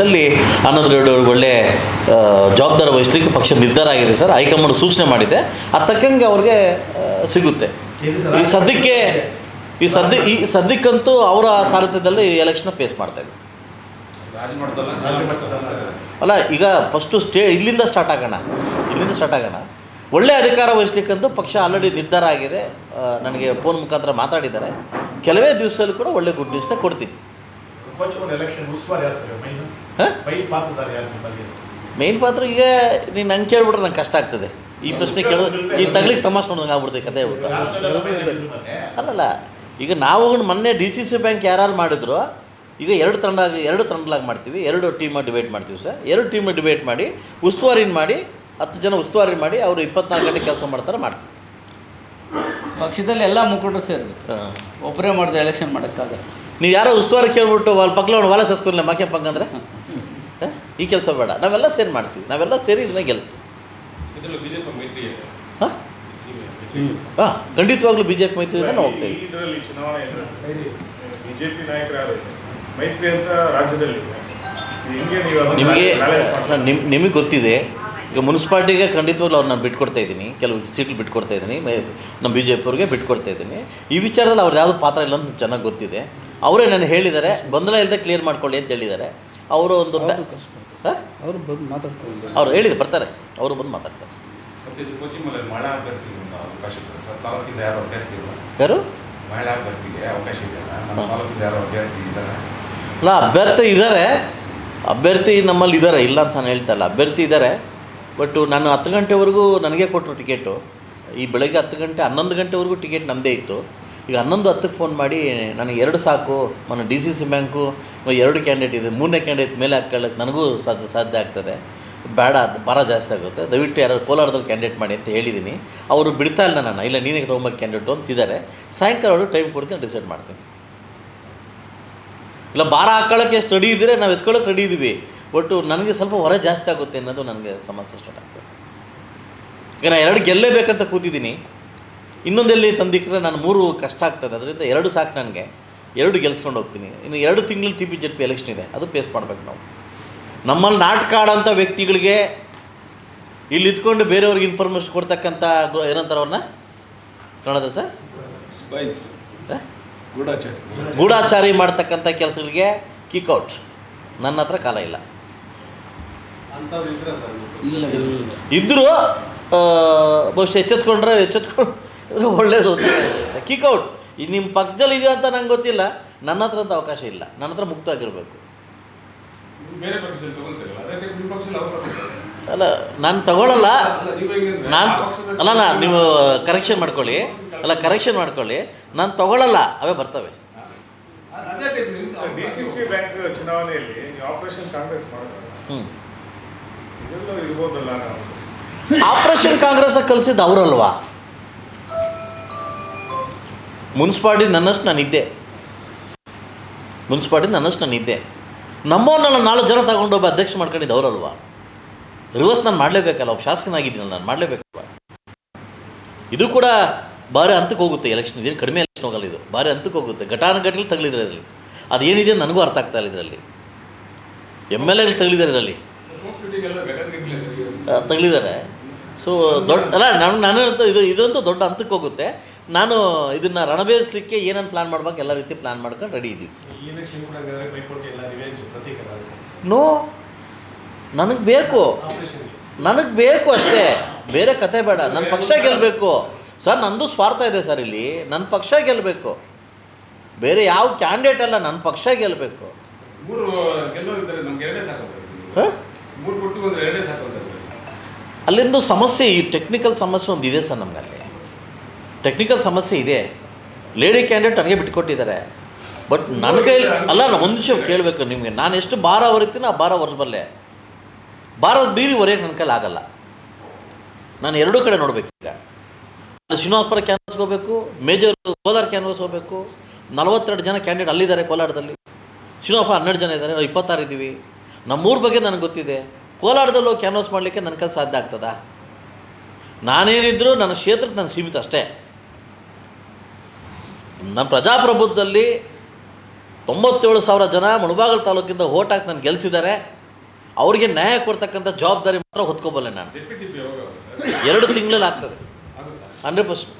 ರೆಡ್ಡಿ ಅವ್ರಿಗೆ ಒಳ್ಳೆ ಜವಾಬ್ದಾರಿ ವಹಿಸ್ಲಿಕ್ಕೆ ಪಕ್ಷ ನಿರ್ಧಾರ ಆಗಿದೆ ಸರ್. ಹೈಕಮಾಂಡ್ ಸೂಚನೆ ಮಾಡಿದೆ. ಅದು ತಕ್ಕಂಗೆ ಅವ್ರಿಗೆ ಸಿಗುತ್ತೆ. ಈ ಸದ್ಯಕ್ಕೆ, ಈ ಸದ್ಯ, ಈ ಸದ್ಯಕ್ಕಂತೂ ಅವರ ಸಾರಥ್ಯದಲ್ಲಿ ಎಲೆಕ್ಷನ್ ಫೇಸ್ ಮಾಡ್ತಾ ಇದ್ದೀವಿ ಅಲ್ಲ, ಈಗ ಫಸ್ಟು ಸ್ಟೇ, ಇಲ್ಲಿಂದ ಸ್ಟಾರ್ಟ್ ಆಗೋಣ. ಇಲ್ಲಿಂದ ಸ್ಟಾರ್ಟ್ ಆಗೋಣ. ಒಳ್ಳೆ ಅಧಿಕಾರ ವಹಿಸ್ಲಿಕ್ಕಂತೂ ಪಕ್ಷ ಆಲ್ರೆಡಿ ನಿರ್ಧಾರ ಆಗಿದೆ. ನನಗೆ ಫೋನ್ ಮುಖಾಂತರ ಮಾತಾಡಿದ್ದಾರೆ. ಕೆಲವೇ ದಿವಸದಲ್ಲಿ ಕೂಡ ಒಳ್ಳೆ ಗುಡ್ ನ್ಯೂಸ್ನ ಕೊಡ್ತೀನಿ. ಮೈನ್ ಪಾತ್ರ ಈಗ ನೀನು ನಂಗೆ ಕೇಳ್ಬಿಟ್ರೆ ನಂಗೆ ಕಷ್ಟ ಆಗ್ತದೆ. ಈ ಪ್ರಶ್ನೆ ಕೇಳೋದು ಈ ತಗ್ಲಿಕ್ಕೆ ತಮಾಷೆ ನೋಡ್ದಂಗೆ ಆಗ್ಬಿಡ್ತದೆ ಕತೆ ಹೇಳ್ಬಿಟ್ಟು. ಅಲ್ಲಲ್ಲ ಈಗ ನಾವು ಮೊನ್ನೆ ಡಿ ಸಿ ಸಿ ಬ್ಯಾಂಕ್ ಯಾರು ಮಾಡಿದ್ರು ಈಗ ಎರಡು ತಂಡ ಎರಡು ತಂಡಲಾಗಿ ಮಾಡ್ತೀವಿ. ಎರಡು ಟೀಮ್ ಡಿಬೇಟ್ ಮಾಡ್ತೀವಿ ಸರ್. ಎರಡು ಟೀಮ್ ಡಿಬೇಟ್ ಮಾಡಿ ಉಸ್ತುವಾರಿನ ಮಾಡಿ ಹತ್ತು ಜನ ಉಸ್ತುವಾರಿ ಮಾಡಿ ಅವರು ಇಪ್ಪತ್ನಾಲ್ಕು ಗಂಟೆ ಕೆಲಸ ಮಾಡ್ತಾರೆ ಮಾಡ್ತೀವಿ. ಪಕ್ಷದಲ್ಲಿ ಎಲ್ಲ ಮುಖಂಡರು ಸೇರ್ಬೇಕು. ಹಾಂ. ಒಬ್ಬರೇ ಮಾಡಿದ್ರೆ ಎಲೆಕ್ಷನ್ ಮಾಡೋಕ್ಕಾಗಲ್ಲ. ನೀವು ಯಾರೋ ಉಸ್ತುವಾರಿ ಕೇಳ್ಬಿಟ್ಟು ಅಲ್ಲಿ ಪಕ್ಕಲ ಹೊಲ ಸಸ್ಕೊಲ್ಲ ಮಾಕೆ ಈ ಕೆಲಸ ಬೇಡ. ನಾವೆಲ್ಲ ಸೇರಿ ಮಾಡ್ತೀವಿ. ನಾವೆಲ್ಲ ಸೇರಿ ಇದನ್ನ ಇದೆ. ಹಾಂ? ಹಾಂ ಖಂಡಿತವಾಗ್ಲೂ ಬಿ ಜೆ ಪಿ ಮೈತ್ರಿ ನಾವು ಹೋಗ್ತಾ ಇದ್ದೀವಿ ಇದರಲ್ಲಿ ಬಿಜೆಪಿ ನಾಯಕರು ಯಾರು ಮೈತ್ರಿ ಅಂತ ರಾಜ್ಯದಲ್ಲಿ ನಿಮಗೆ ನಿಮ್ ನಿಮಗೆ ಗೊತ್ತಿದೆ. ಈಗ ಮುನ್ಸಿಪಾಲ್ಟಿಗೆ ಖಂಡಿತವಾಗ್ಲೂ ಅವ್ರು ನಾನು ಬಿಟ್ಕೊಡ್ತಾ ಇದ್ದೀನಿ. ಕೆಲವು ಸೀಟ್ಲು ಬಿಟ್ಕೊಡ್ತಾ ಇದ್ದೀನಿ. ನಮ್ಮ ಬಿ ಜೆ ಪಿಯವ್ರಿಗೆ ಬಿಟ್ಕೊಡ್ತಾ ಇದ್ದೀನಿ. ಈ ವಿಚಾರದಲ್ಲಿ ಅವ್ರದ್ದು ಯಾವುದು ಪಾತ್ರ ಇಲ್ಲ ಅಂತ ಚೆನ್ನಾಗಿ ಗೊತ್ತಿದೆ. ಅವರೇ ನಾನು ಹೇಳಿದ್ದಾರೆ ಗೊಂದಲ ಇಲ್ಲದೆ ಕ್ಲಿಯರ್ ಮಾಡ್ಕೊಳ್ಳಿ ಅಂತ ಹೇಳಿದ್ದಾರೆ. ಅವರು ಒಂದು ಹಾಂ? ಅವರು ಬಂದು ಮಾತಾಡ್ತಾರೆ. ಅವ್ರು ಹೇಳಿದ್ರು ಬರ್ತಾರೆ ಅವರು ಬಂದು ಮಾತಾಡ್ತಾರೆ. ಯಾರು ಅಭ್ಯರ್ಥಿ ಇಲ್ಲ? ಯಾರು? ಮಹಿಳಾ ಅವಕಾಶ ಇದೆ ನಮ್ಮ ತಾಲೂಕಿಂದ ಯಾರು ಅಭ್ಯರ್ಥಿ ಇದ್ದಾರೆ? ಅಲ್ಲ ಅಭ್ಯರ್ಥಿ ಇದ್ದಾರೆ. ಅಭ್ಯರ್ಥಿ ನಮ್ಮಲ್ಲಿ ಇದ್ದಾರೆ ಇಲ್ಲ ಅಂತ ನಾನು ಹೇಳ್ತಾ ಇಲ್ಲ. ಅಭ್ಯರ್ಥಿ ಇದ್ದಾರೆ ಬಟ್ ನಾನು ಹತ್ತು ಗಂಟೆವರೆಗೂ ನನಗೆ ಕೊಟ್ಟರು ಟಿಕೆಟು. ಈ ಬೆಳಗ್ಗೆ ಹತ್ತು ಗಂಟೆ ಹನ್ನೊಂದು ಗಂಟೆವರೆಗೂ ಟಿಕೆಟ್ ನಮ್ಮದೇ ಇತ್ತು. ಈಗ ಹನ್ನೊಂದು ಹತ್ತಕ್ಕೆ ಫೋನ್ ಮಾಡಿ, ನನಗೆ ಎರಡು ಸಾಕು, ಮೊನ್ನೆ ಡಿ ಸಿ ಸಿ ಬ್ಯಾಂಕು ಎರಡು ಕ್ಯಾಂಡಿಡೇಟ್ ಇದೆ, ಮೂರನೇ ಕ್ಯಾಂಡಿಡೇಟ್ ಮೇಲೆ ಹಾಕೊಳ್ಳೋಕೆ ನನಗೂ ಸಾಧ್ಯ ಸಾಧ್ಯ ಆಗ್ತದೆ. ಬೇಡ, ಅದು ಭಾರ ಜಾಸ್ತಿ ಆಗುತ್ತೆ. ದಯವಿಟ್ಟು ಯಾರು ಕೋಲಾರದಲ್ಲಿ ಕ್ಯಾಂಡಿಡೇಟ್ ಮಾಡಿ ಅಂತ ಹೇಳಿದ್ದೀನಿ ಅವರು ಬಿಡ್ತಾ ಇಲ್ಲ ನಾನು ಇಲ್ಲ ನೀನೇ ತೊಗೊಂಬೇಕು ಕ್ಯಾಂಡಿಡೇಟು ಅಂತಿದ್ದಾರೆ. ಸಾಯಂಕಾಲ ಅವರು ಟೈಮ್ ಕೊಡ್ತೀನಿ ಡಿಸೈಡ್ ಮಾಡ್ತೀನಿ. ಇಲ್ಲ, ಭಾರ ಹಾಕೊಳ್ಳೋಕ್ಕೆ ಎಷ್ಟು ರೆಡಿ ಇದ್ದರೆ? ನಾವು ಎತ್ಕೊಳ್ಳೋಕೆ ರೆಡಿ ಇದ್ದೀವಿ ಒಟ್ಟು ನನಗೆ ಸ್ವಲ್ಪ ಹೊರ ಜಾಸ್ತಿ ಆಗುತ್ತೆ ಅನ್ನೋದು ನನಗೆ ಸಮಸ್ಯೆ ಸ್ಟಾರ್ಟ್ ಆಗ್ತದೆ. ಈಗ ನಾನು ಎರಡು ಗೆಲ್ಲೇಬೇಕಂತ ಕೂತಿದ್ದೀನಿ. ಇನ್ನೊಂದೆಲ್ಲಿ ತಂದಿಕ್ಕರೆ ನಾನು ಮೂರು ಕಷ್ಟ ಆಗ್ತದೆ. ಅದರಿಂದ ಎರಡು ಸಾಕು ನನಗೆ. ಎರಡು ಗೆಲ್ಸ್ಕೊಂಡು ಹೋಗ್ತೀನಿ. ಇನ್ನು ಎರಡು ತಿಂಗಳು T P J P election ಇದೆ. ಅದು ಫೇಸ್ ಮಾಡ್ಬೇಕು ನಾವು. ನಮ್ಮಲ್ಲಿ ನಾಟಕ ಆಡೋಂಥ ವ್ಯಕ್ತಿಗಳಿಗೆ ಇಲ್ಲಿ ಇದ್ಕೊಂಡು ಬೇರೆಯವ್ರಿಗೆ ಇನ್ಫಾರ್ಮೇಷನ್ ಕೊಡ್ತಕ್ಕಂಥ ಏನಂತಾರೆ ಅವ್ರನ್ನ? ಕನ್ನಡದ ಸರ್? ಸ್ಪೈಸ್? ಗೂಢಾಚಾರಿ. ಗೂಢಾಚಾರಿ ಮಾಡ್ತಕ್ಕಂಥ ಕೆಲಸಗಳಿಗೆ ಕಿಕ್ಔಟ್ ನನ್ನ ಹತ್ರ ಕಾಲ ಇಲ್ಲ. ಅಂಥವ್ರು ಇದ್ರೆ ಸರ್. ಇಲ್ಲ ಇಲ್ಲ ಇದ್ದರೂ ಬಹುಶಃ ಎಚ್ಚೆತ್ಕೊಂಡ್ರೆ ಎಚ್ಚೆತ್ಕೊಂಡು ಒಳ್ಳೇದು ಅಂತ ಕಿಕ್ಔಟ್ ಇದು ನಿಮ್ಮ ಪಕ್ಷದಲ್ಲಿ ಇದೆಯಾ ಅಂತ ನಂಗೆ ಗೊತ್ತಿಲ್ಲ. ನನ್ನ ಹತ್ರ ಅಂತ ಅವಕಾಶ ಇಲ್ಲ. ನನ್ನ ಹತ್ರ ಮುಕ್ತವಾಗಿರಬೇಕು. ಅಲ್ಲ ನಾನು ತಗೊಳ್ಳಲ್ಲ ನಾನು ಅಲ್ಲ ಅಲ್ಲ ನಾ- ನೀವು ಕರೆಕ್ಷನ್ ಮಾಡ್ಕೊಳ್ಳಿ. ಅಲ್ಲ ಕರೆಕ್ಷನ್ ಮಾಡ್ಕೊಳ್ಳಿ. ನಾನು ತಗೊಳ್ಳಲ್ಲ ಅವೇ ಬರ್ತವೆ. ಡಿ ಸಿ ಸಿ ಬ್ಯಾಂಕ್ ಚುನಾವಣೆಯಲ್ಲಿ ನೀವು ಆಪರೇಷನ್ ಕಾಂಗ್ರೆಸ್ ಆಪರೇಷನ್ ಕಾಂಗ್ರೆಸ್ ಕಲಿಸಿದ್ದು ಅವರಲ್ವಾ? ಮುನ್ಸಿಪಾಲ್ಟಿ ನನ್ನಷ್ಟು ನಾನು ಇದ್ದೆ. ಮುನ್ಸಿಪಾಲ್ಟಿ ನನ್ನಷ್ಟು ನಾನು ಇದ್ದೆ. ನಮ್ಮವ್ರನ್ನೆಲ್ಲ ನಾಲ್ಕು ಜನ ತಗೊಂಡು ಒಬ್ಬ ಅಧ್ಯಕ್ಷ ಮಾಡ್ಕೊಂಡಿದ್ದು ಅವರಲ್ವಾ? ರಿವರ್ಸ್ ನಾನು ಮಾಡಲೇಬೇಕಲ್ಲ ಒಬ್ಬ ಶಾಸಕನಾಗಿದ್ದೀನಿ ನಾನು ಮಾಡಲೇಬೇಕಲ್ವ? ಇದು ಕೂಡ ಭಾರಿ ಅಂತಕ್ಕೆ ಹೋಗುತ್ತೆ ಎಲೆಕ್ಷನ್ ಇದೇನು ಕಡಿಮೆ ಎಲೆಕ್ಷನ್ ಹೋಗಲ್ಲ ಇದು. ಭಾರಿ ಹಂತಕ್ಕೆ ಹೋಗುತ್ತೆ. ಘಟಾನುಘಟಿಲಿ ತಗಲಿದ್ರೆ ಇದರಲ್ಲಿ. ಅದೇನಿದೆ ನನಗೂ ಅರ್ಥ ಆಗ್ತಾ ಇಲ್ಲ ಇದರಲ್ಲಿ. ಎಂ ಎಲ್ ಎಲ್ಲಿ ತಗಲಿದ್ದಾರೆ ಇದರಲ್ಲಿ. ತಗಲಿದ್ದಾರೆ. ಸೊ ದೊಡ್ಡ, ಅಲ್ಲ, ನಾನು ನಾನು, ಇದು, ಇದಂತೂ ದೊಡ್ಡ ಹಂತಕ್ಕೆ ಹೋಗುತ್ತೆ. ನಾನು ಇದನ್ನು ರಣಬೇಯಿಸ್ಲಿಕ್ಕೆ ಏನೇನು ಪ್ಲ್ಯಾನ್ ಮಾಡ್ಬೇಕು ಎಲ್ಲ ರೀತಿ ಪ್ಲ್ಯಾನ್ ಮಾಡ್ಕೊಂಡು ರೆಡಿ ಇದ್ದೀವಿ ನೋ ನನಗೆ ಬೇಕು. ನನಗೆ ಬೇಕು ಅಷ್ಟೇ. ಬೇರೆ ಕತೆ ಬೇಡ. ನನ್ನ ಪಕ್ಷ ಗೆಲ್ಲಬೇಕು ಸರ್ ನಂದು ಸ್ವಾರ್ಥ ಇದೆ ಸರ್ ಇಲ್ಲಿ. ನನ್ನ ಪಕ್ಷ ಗೆಲ್ಲಬೇಕು ಬೇರೆ ಯಾವ ಕ್ಯಾಂಡಿಡೇಟ್ ಅಲ್ಲ ನನ್ನ ಪಕ್ಷ ಗೆಲ್ಲಬೇಕು. ಅಲ್ಲಿಂದು ಸಮಸ್ಯೆ ಈ ಟೆಕ್ನಿಕಲ್ ಸಮಸ್ಯೆ ಒಂದು ಇದೆ ಸರ್ ನಮಗಲ್ಲಿ. ಟೆಕ್ನಿಕಲ್ ಸಮಸ್ಯೆ ಇದೆ. ಲೇಡಿ ಕ್ಯಾಂಡಿಡೇಟ್ ನನಗೆ ಬಿಟ್ಟುಕೊಟ್ಟಿದ್ದಾರೆ ಬಟ್ ನನ್ನ ಕೈಯಲ್ಲಿ ಅಲ್ಲ, ನಾನು ಒಂದು ವಿಷಯ ಕೇಳಬೇಕು ನಿಮಗೆ. ನಾನು ಎಷ್ಟು ಭಾರ ಹೊರಿತೀನಿ, ಆ ಭಾರ ಹೊರಬಲ್ಲೆ ಭಾರದ ಬೀರಿ ಹೊರೆಯೋಕೆ ನನ್ನ ಕೈಲಿ ಆಗಲ್ಲ. ನಾನು ಎರಡೂ ಕಡೆ ನೋಡಬೇಕು ನೋಡಬೇಕೀಗ ಶ್ರೀನಿವಾಸಪುರ ಕ್ಯಾನ್ವಸ್ ಹೋಗಬೇಕು ಮೇಜರ್ ಕೋಲಾರ ಕ್ಯಾನ್ವಸ್ ಹೋಗಬೇಕು. ನಲವತ್ತೆರಡು ಜನ ಕ್ಯಾಂಡಿಡೇಟ್ ಅಲ್ಲಿದ್ದಾರೆ ಕೋಲಾರದಲ್ಲಿ. ಶ್ರೀನಿವಾಸಪುರ ಹನ್ನೆರಡು ಜನ ಇದ್ದಾರೆ, ಇಪ್ಪತ್ತಾರು ಇದ್ದೀವಿ ನಮ್ಮೂರ ಬಗ್ಗೆ ನನಗೆ ಗೊತ್ತಿದೆ. ಕೋಲಾರದಲ್ಲೂ ಕ್ಯಾನ್ವಸ್ ಮಾಡಲಿಕ್ಕೆ ನನ್ನ ಕೈಲಿ ಸಾಧ್ಯ ಆಗ್ತದಾ? ನಾನೇನಿದ್ರು ನನ್ನ ಕ್ಷೇತ್ರಕ್ಕೆ ನಾನು ಸೀಮಿತ ಅಷ್ಟೇ. ನಮ್ಮ ಪ್ರಜಾಪ್ರಭುತ್ವದಲ್ಲಿ ತೊಂಬತ್ತೇಳು ಸಾವಿರ ಜನ ಮುಳಬಾಗಲ್ ತಾಲೂಕಿಂದ ಓಟ್ ಹಾಕಿ ನಾನು ಗೆಲ್ಲಿಸಿದ್ದಾರೆ ಅವ್ರಿಗೆ ನ್ಯಾಯ ಕೊಡ್ತಕ್ಕಂಥ ಜವಾಬ್ದಾರಿ ಮಾತ್ರ ಹೊತ್ಕೋಬಲ್ಲೆ ನಾನು. ಎರಡು ತಿಂಗಳಲ್ಲಿ ಆಗ್ತದೆ. Hundred percent.